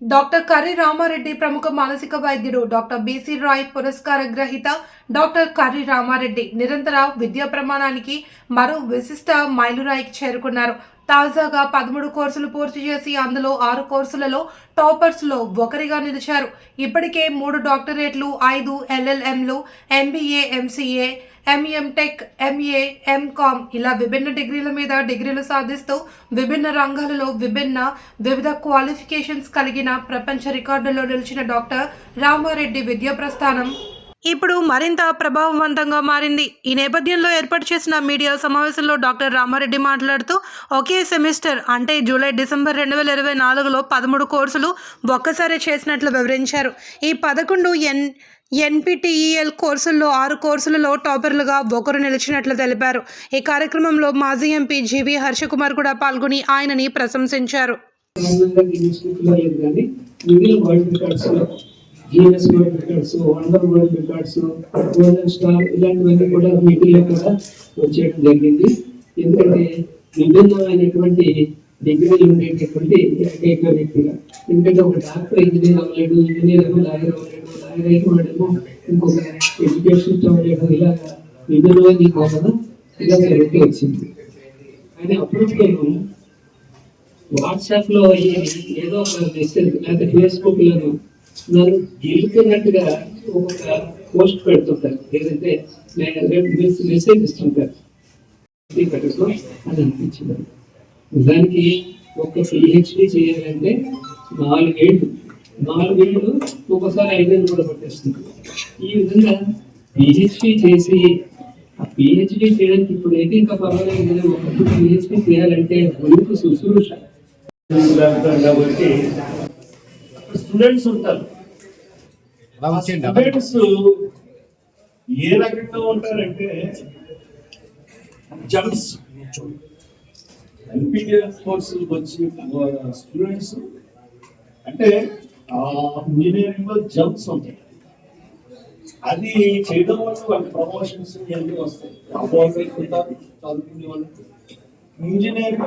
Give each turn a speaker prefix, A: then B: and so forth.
A: Doctor Karri Ramareddy ప్రముఖ మానసిక వైద్యుడు డాక్టర్ బీసీ రాయ్ పురస్కార గ్రహీత డాక్టర్ కర్రి రామారెడ్డి నిరంతర విద్యా ప్రమాణానికి మరో విశిష్ట మైలురాయికి చేరుకున్నారు. తాజాగా పదమూడు కోర్సులు పూర్తి చేసి అందులో ఆరు కోర్సులలో టాపర్స్లో ఒకరిగా నిలిచారు. ఇప్పటికే మూడు డాక్టరేట్లు ఐదు ఎల్ఎల్ఎంలు MBA MCA M E M tech MA M Com ఇలా విభిన్న డిగ్రీల మీద డిగ్రీలు సాధిస్తూ విభిన్న రంగాలలో విభిన్న వివిధ క్వాలిఫికేషన్స్ కలిగిన ప్రపంచ రికార్డులో నిలిచిన డాక్టర్ రామారెడ్డి విద్యా ప్రస్థానం. ఇప్పుడు మరింత ప్రభావవంతంగా మారింది. ఈ నేపథ్యంలో ఏర్పాటు చేసిన మీడియా సమావేశంలో డాక్టర్ రామారెడ్డి మాట్లాడుతూ ఒకే సెమిస్టర్ అంటే జూలై డిసెంబర్ రెండు వేల ఇరవై నాలుగులో పదమూడు కోర్సులు ఒక్కసారి చేసినట్లు వివరించారు. ఈ పదకొండు ఎన్ ఎన్పిటిఈఎల్ కోర్సుల్లో ఆరు కోర్సులలో టాపర్లుగా ఒకరు నిలిచినట్లు తెలిపారు. ఈ కార్యక్రమంలో మాజీ ఎంపీ జీవి హర్షకుమార్ కూడా పాల్గొని ఆయనని ప్రశంసించారు.
B: GS Guinness world records wonder world records golden star ఇలాంటివన్నీ కూడా వీటిల్లో కూడా వచ్చేయడం జరిగింది. ఎందుకంటే విభిన్నమైనటువంటి డిగ్రీలు ఉండేటటువంటి ఏకైక వ్యక్తిగా. ఎందుకంటే ఒక డాక్టర్ ఇంజనీర్ అవ్వలేడు ఇంజనీర్ ఏమో లాయర్ అవ్వలేడు లాయర్ అయిన వాడేమో ఇంకొక ఎడ్యుకేషన్ అవ్వలేడు ఇలా విభిన్నమైన బోధన ఇలా జరుగుతూ వచ్చింది. కానీ అప్పుడప్పుడు వాట్సాప్లో ఏదో ఒక మెసేజ్ లేకపోతే ఫేస్బుక్లను నన్ను గెలుతున్నట్టుగా ఒక పోస్ట్ పెడుతుంటారు. ఏదంటే నేను రేపు మెసేజ్ ఇస్తుంటారు. పెట్టడం అని అనిపించింది. దానికి ఒక పిహెచ్డి చేయాలంటే నాలుగేళ్ళు. నాలుగేళ్ళు ఒకసారి ఐదేళ్ళు కూడా పట్టేస్తుంది. ఈ విధంగా పిహెచ్డి చేసి ఆ పిహెచ్డి చేయడానికి ఇప్పుడు అయితే ఇంకా పర్వాలేదు కానీ ఒకప్పుడు పిహెచ్డి చేయాలంటే ముందుకు శుశ్రూష.
C: కాబట్టి స్టూడెంట్స్ ఉంటారు. స్టూడెంట్స్ ఏ రకంగా ఉంటారంటే జమ్స్ ఎల్పిటిఎల్ కోర్సు వచ్చి స్టూడెంట్స్ అంటే ఇంజనీరింగ్లో జంప్స్ ఉంటాయి. అది చేయడం వల్ల వాళ్ళకి ప్రమోషన్స్ ఇవన్నీ వస్తాయి. అవార్డు చదువుకునే వాళ్ళు ఇంజనీరింగ్